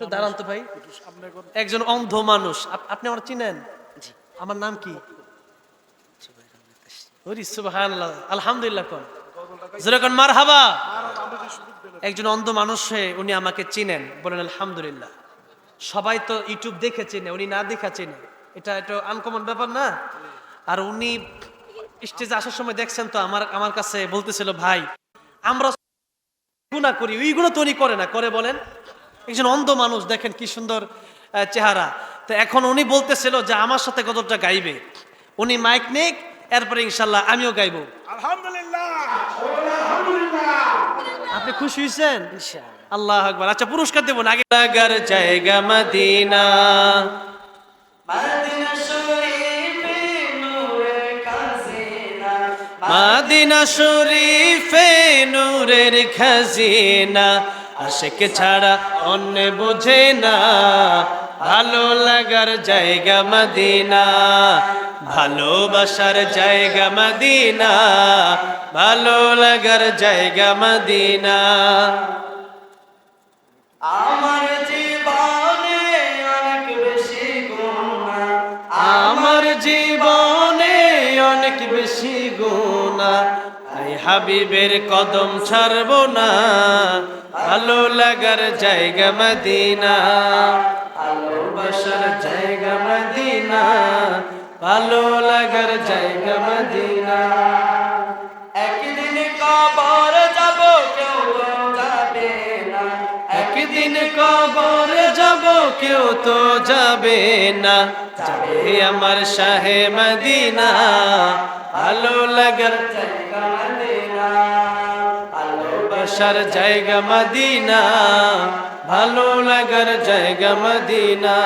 একটু দাঁড়ান তো ভাই। একজন অন্ধ মানুষ আপনি আমার চিনেন? আমার নাম কি? আলহামদুলিল্লাহ কোন। যেরকম মারহাবা। একজন অন্ধ মানুষ হয়ে উনি আমাকে চিনেন বলেন আলহামদুলিল্লাহ। সবাই তো ইউটিউব দেখে চেনে উনি না দেখা চেনে। এটা একটা আনকমন ব্যাপার না? আর উনি স্টেজে আসার সময় দেখছেন তো আমার আমার কাছে বলতেছিল ভাই আমরা গুণা করি। ওই গুণা তো উনি করে না করে বলেন একজন অন্ধ মানুষ দেখেন কি সুন্দর চেহারা। তো এখন উনি বলতেছিল যে আমার সাথে কতটা গাইবে। উনি মাইক নেক এরপরে ইনশাল্লাহ আমিও গাইবো। আলহামদুলিল্লাহ। আপনি খুশি হয়েছেন? আল্লাহ আকবার। আচ্ছা পুরস্কার দেবো না আগে। লাগার জায়গা মদিনা। মাদিনা শরীফে নূরের খাজিনা। আশেক ছাড়া অন্য বোঝে না। ভালো লাগার জায়গা মদিনা, ভালোবাসার জায়গা মদিনা, ভালো লাগার জায়গা মদিনা। আমার জীবনে অনেক বেশি গুণা আমার জীবনে অনেক বেশি গুণা হাবিবের কদম ছাড়ব না। ভালো লাগার জায়গা মদিনা। ভালোবাসার জায়গা মদিনা। ভালো লাগার জায়গা মদিনা। একদিন কবর যাব, কেউ যাবে না। একদিন কবর যাব, কেউ তো যাবে না। যাবে আমার শাহে মদিনা। ভালো লাগার জায়গা মদিনা। ভালোবাসার জায়গা মদিনা, ভালো লাগার জায়গা মদিনা।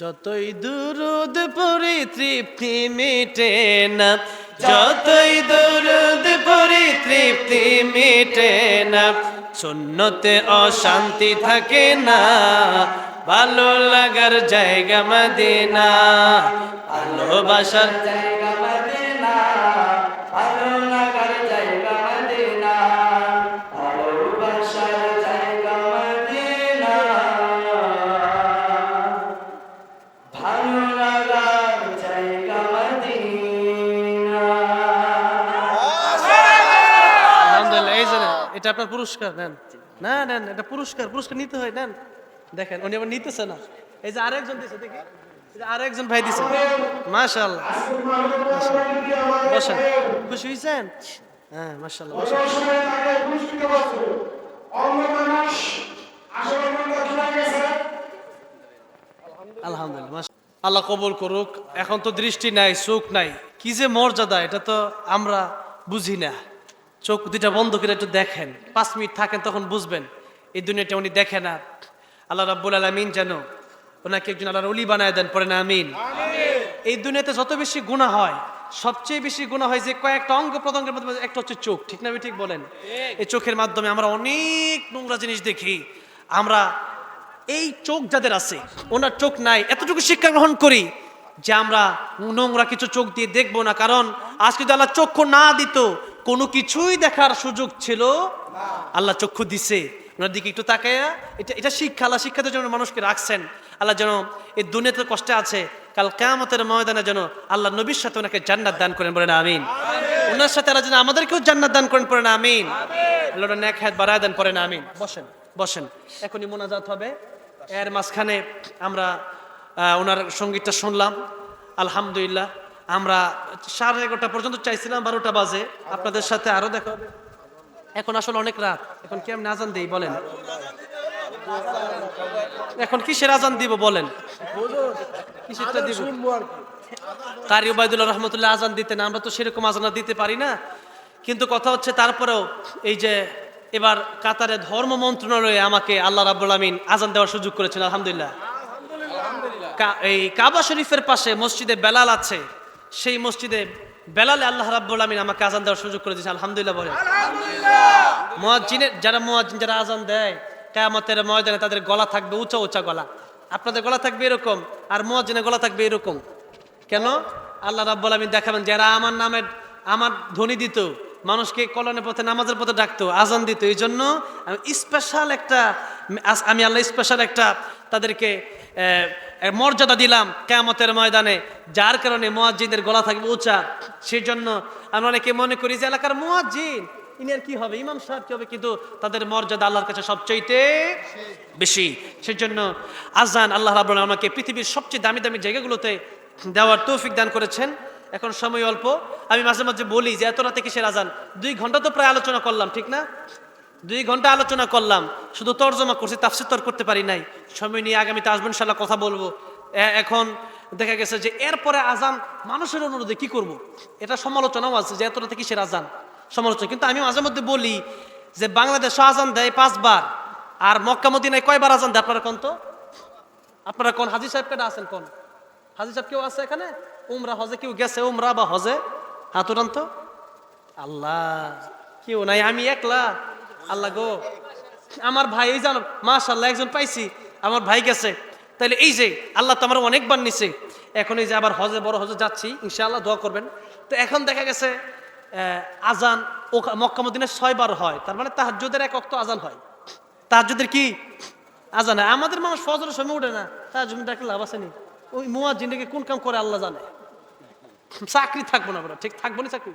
যতই দুরুদ পরি তৃপ্তি মেটে না, যতই দুরুদ পরি তৃপ্তি মেটে না শূন্যতে অশান্তি থাকে না, ভালো লাগার জায়গা মদিনা, ভালোবাসার জায়গা মদিনা। এটা আপনার পুরস্কার, নেন। না, নেন, এটা পুরস্কার পুরস্কার নিতে হয়, নেন। দেখেন, উনি আবার নিতেছে না। এই যে আরেকজন দিছে, দেখি। আরেকজন ভাই দিছে। মাশাআল্লাহ। বসেন। খুশি হয়েছেন হ্যাঁ বসেন। আলহামদুলিল্লাহ আল্লাহ কবুল করুক। এখন তো দৃষ্টি নাই চোখ নাই। কি যে মর্যাদা, এটা তো আমরা বুঝি না। চোখ দুইটা বন্ধ করে একটু দেখেন। পাঁচ মিনিট থাকেন তখন বুঝবেন এই দুনিয়াটা উনি দেখে না। আল্লাহ রাব্বুল আলামিন যেন ওনাকে একজন আল্লাহর অলি বানায় দেন পরে না আমিন। এই দুনিয়াতে যত বেশি গুণা হয় সবচেয়ে বেশি গুণা হয় যে কয়েকটা অঙ্গ প্রত্যঙ্গের মধ্যে একটা হচ্ছে চোখ ঠিক না ঠিক বলেন? এই চোখের মাধ্যমে আমরা অনেক নোংরা জিনিস দেখি। আমরা এই চোখ যাদের আছে ওনার চোখ নাই এতটুকু শিক্ষা গ্রহণ করি যে আমরা নোংরা কিছু চোখ দিয়ে দেখব না। কারণ আজকে যদি আল্লাহ চক্ষু না দিত কোনো কিছুই দেখার সুযোগ ছিল? আল্লাহ চক্ষু দিছে। ওনার দিকে একটু তাকায়া এটা এটা শিক্ষা আল্লাহ শিক্ষাতে জন্য মানুষকে রাখছেন। আল্লাহ যেন এই দুনিয়াতে কষ্টে আছে কাল কেয়ামতের ময়দানে যেন আল্লাহ নবীর সাথে ওনাকে জান্নাত দান করেন বলেন আমিন। ওনার সাথে আল্লাহ যেন আমাদেরকেও জান্নাত দান করেন পড়েন আমিন। আল্লাহ নেক হাত বাড়ায় দেন পড়েন আমিন। বসেন বসেন। এখনই মোনাজাত হবে। এর মাঝখানে আমরা ওনার সঙ্গীতটা শুনলাম। আলহামদুলিল্লাহ। আমরা সাড়ে এগারোটা পর্যন্ত চাইছিলাম, বারোটা বাজে। আপনাদের সাথে আরও দেখা হবে। এখন আসলে অনেক রাত। এখন কেমন আজান দেই, বলেন। এখন কিসের আজান দিব, বলেন। কিসেরটা দিব? কারি ওবায়দুল্লাহ রহমতুল্লাহ আজান দিতেন আমরা তো সেরকম আজান দিতে পারি না। কিন্তু কথা হচ্ছে তারপরেও এই যে এবার কাতারে ধর্ম মন্ত্রণালয়ে আমাকে আল্লাহ রাব্বুল আমিন আজান দেওয়ার সুযোগ করেছেন, আলহামদুলিল্লাহ। এই কাবা শরীফের পাশে মসজিদে বেলাল আছে। সেই মসজিদে বেলালে আল্লাহ রাব্বুল আমিন আমাকে আজান দেওয়ার সুযোগ করে দিয়েছে আলহামদুলিল্লাহ বলে মুয়াজ্জিনের যারা মুয়াজ্জিন যারা আজান দেয় কেয়ামতের ময়দানে তাদের গলা থাকবে উঁচা উঁচা গলা। আপনাদের গলা থাকবে এরকম আর মুয়াজ্জিনের গলা থাকবে এরকম। কেন? আল্লাহ রাব্বুল আমিন দেখাবেন যারা আমার নামের আমার ধ্বনি দিত মানুষকে কল্যাণের পথে নামাজের পথে ডাকতো আজান দিত। এই জন্য আমি স্পেশাল একটা আমি আল্লাহ স্পেশাল একটা তাদেরকে মর্যাদা দিলাম কেয়ামতের ময়দানে, যার কারণে মোয়াজ্জিনের গলা থাকবে উঁচা। সেই জন্য আমরা অনেকে মনে করি যে এলাকার মোয়াজ্জিন, ইনি আর কি হবে? ইমাম সাহেব কি হবে? কিন্তু তাদের মর্যাদা আল্লাহর কাছে সবচাইতে বেশি। সেজন্য আজান আল্লাহ রাবুল আমাকে পৃথিবীর সবচেয়ে দামি দামি জায়গাগুলোতে দেওয়ার তৌফিক দান করেছেন। এখন সময় অল্প। আমি মাঝে মাঝে বলি যে, এত রাতে কিসের আজান? দুই ঘণ্টা তো প্রায় আলোচনা করলাম, ঠিক না? দুই ঘণ্টা আলোচনা করলাম, শুধু তর্জমা করছি, তাফসির তর করতে পারি নাই। সময় নিয়ে আগামীতে আসবেন ইনশাল্লাহ কথা বলব। এখন দেখা গেছে যে এরপরে আজান মানুষের অনুরোধে কি করব। এটা সমালোচনাও আছে, যে এতটা রাতে কিসের আজান সমালোচনা। কিন্তু আমি মাঝে মধ্যে বলি যে বাংলাদেশ আজান দেয় পাঁচবার, আর মক্কা মদিনায় কয়বার আজান দেয় আপনারা কোন তো? আপনারা কোন? হাজি সাহেব কেন আছেন কোন? হাজি সাহেব কেউ আছে এখানে? উমরা হজে কেউ গেছে? উমরা বা হজে? হাতুরান তো। আল্লাহ, কেউ নাই, আমি একলা। আল্লাহ গো, আমার ভাই, এই জানো মাশাল্লাহ একজন পাইছি, আমার ভাই গেছে। তাইলে এই যে, আল্লাহ তো আমার অনেকবার নিছে। এখন এই যে আবার হজে, বড় হজে যাচ্ছি, ইনশাআল্লাহ দোয়া করবেন। তো এখন দেখা গেছে আজান ও মক্কা মদিনায় ছয়বার হয়। তার মানে তাহাজ্জুদের এক অক্ত আজান হয়। তাহাজ্জুদের কি? আজান হয়। আমাদের মানুষ ফজরের সময় উঠে না। তাহাজ্জুদ ডাকলে লাভ আছে নি? ওই মুয়াজ জিন্দিকে কোন কাম করে আল্লাহ জানে? চাকরি থাকব না ঠিক থাকব না চাকরি?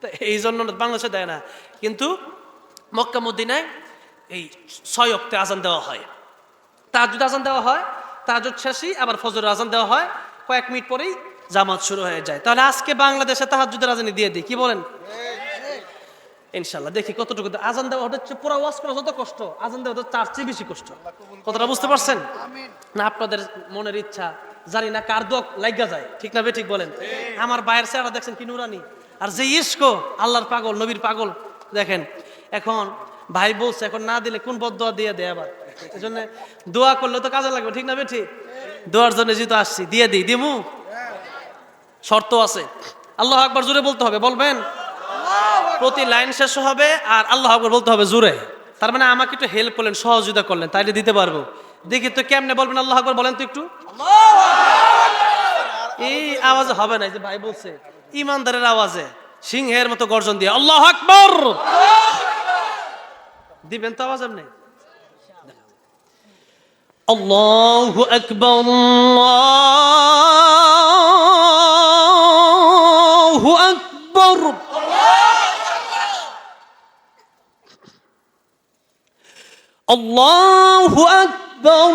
তো এই জন্য বাংলাদেশে দেয় না। কিন্তু মক্কা মদিনায় এই ছয় অক্টে আজান দেওয়া হয়। তাহাজুদ আজান দেওয়া হয় তাহাজুদ শেষই আবার ফজর আজান দেওয়া হয়। কয়েক মিনিট পরেই জামাত শুরু হয়ে যায়। তাহলে আজকে বাংলাদেশে তাহাজুদের আজানি দিয়ে দিই, কি বলেন? ইনশাল্লাহ দেখি কতটুকু আজান দেওয়া হচ্ছে, পুরো ওয়াজ করা যত কষ্ট, আজান দেওয়া তার চেয়ে বেশি কষ্ট। কতটা বুঝতে পারছেন? না, আপনাদের মনের ইচ্ছা, জানি না কার দোয়া লাগা যায়, ঠিক না ঠিক বলেন? আমার বাইরের চেহারা দেখছেন কি নুরানি, আর যে ইস্কো আল্লাহর পাগল, নবীর পাগল, দেখেন এখন ভাই বলছে, এখন না দিলে কোন বদ দোয়া দিয়ে দেয় আবার? এই জন্য দোয়া করলে তো কাজে লাগবে, ঠিক না বে ঠিক দোয়ার জন্য যেহেতু আসছি, দিয়ে দিই, দিমু? শর্ত আছে। আল্লাহ আকবার জোরে বলতে হবে, বলবেন? প্রতি লাইন শেষ হবে আর আল্লাহ আকবর বলতে হবে জোরে। তার মানে আমাকে একটু হেল্প করলেন, সহযোগিতা করলেন, তাইলে দিতে পারব। দেখি তো কেমনে বলবেন আল্লাহ আকবর, বলেন তো একটু। এই আওয়াজ হবে না যে ভাই বলছে, ইমানদারের আওয়াজে, সিংহের মতো গর্জন দিয়ে, আল্লাহ আকবর! দিবেন তো আওয়াজ আপনি আল্লাহ আকবর আল্লাহ আকবর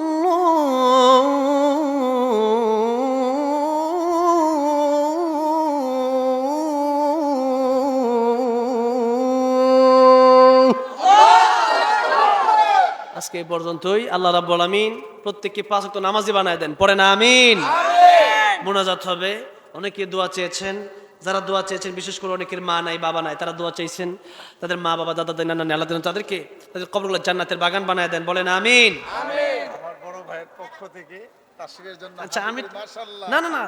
আজকে এই পর্যন্তই। আল্লাহ রাব্বুল আমিন প্রত্যেককে পাঁচ ওয়াক্ত নামাজি বানায় দেন। পরে না আমিন। মোনাজাত হবে। অনেকে দোয়া চেয়েছেন। যারা দোয়া চেয়েছেন বিশেষ করে অনেকের মা নাই বাবা নাই তারা দোয়া চেয়েছেন তাদের মা বাবা দাদা দাদি নানা আল্লাহ যেন তাদেরকে তাদের কবরগুলো জান্নাতের বাগান বানায় দেন। বলেন আমিন। আমার বড় ভাইয়ের পক্ষ থেকে আচ্ছা আমি মাশাআল্লাহ। না না না।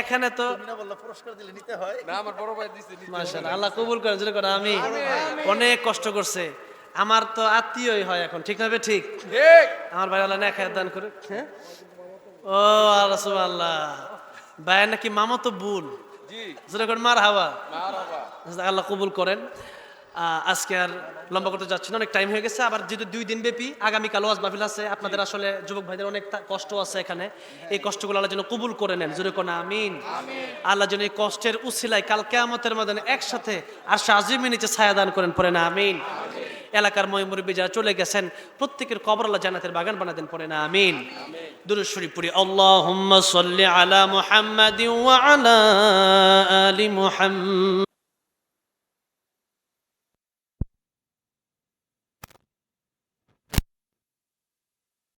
এখানে তো তুমি না পুরস্কার দিলে নিতে হয়। না আমার বড় ভাই দিছে মাশাআল্লাহ আল্লাহ কবুল করেন আমি অনেক কষ্ট করছে। আমার তো আত্মীয়ই হয় এখন ঠিক না ঠিক। আমার ভাই আল্লাহ দান করে হ্যাঁ? ও আল্লাহ আল্লাহ ভাইয়ের নাকি মামা তো বোন। মার হাওয়া। আল্লাহ কবুল করেন। আজকে আর লম্বা করতে যাচ্ছি না অনেক টাইম হয়ে গেছে। আবার যেহেতু দুই দিন ব্যাপী আগামীকাল ওয়াজ মাহফিল আছে। আপনাদের আসলে যুবক ভাইদের অনেক কষ্ট আছে এখানে। এই কষ্টগুলো আল্লাহ যেন কবুল করে নেন। জোরে কোন আমিন। আল্লাহ যেন এই কষ্টের উসিলায় কাল কেয়ামতের মধ্যে একসাথে আর আজিমে নিচে ছায়া দান করেন পরে না আমিন। এলাকার ময়মুরব্বী যারা চলে গেছেন প্রত্যেকের কবর আল্লাহ জান্নাতের বাগান বানা দেন পরে না আমিন। দুরুদ শরীফ আল্লাহ আল্লাহুম্মা সাল্লি আলা মুহাম্মাদি ওয়া আলা আলি মুহাম্মাদ।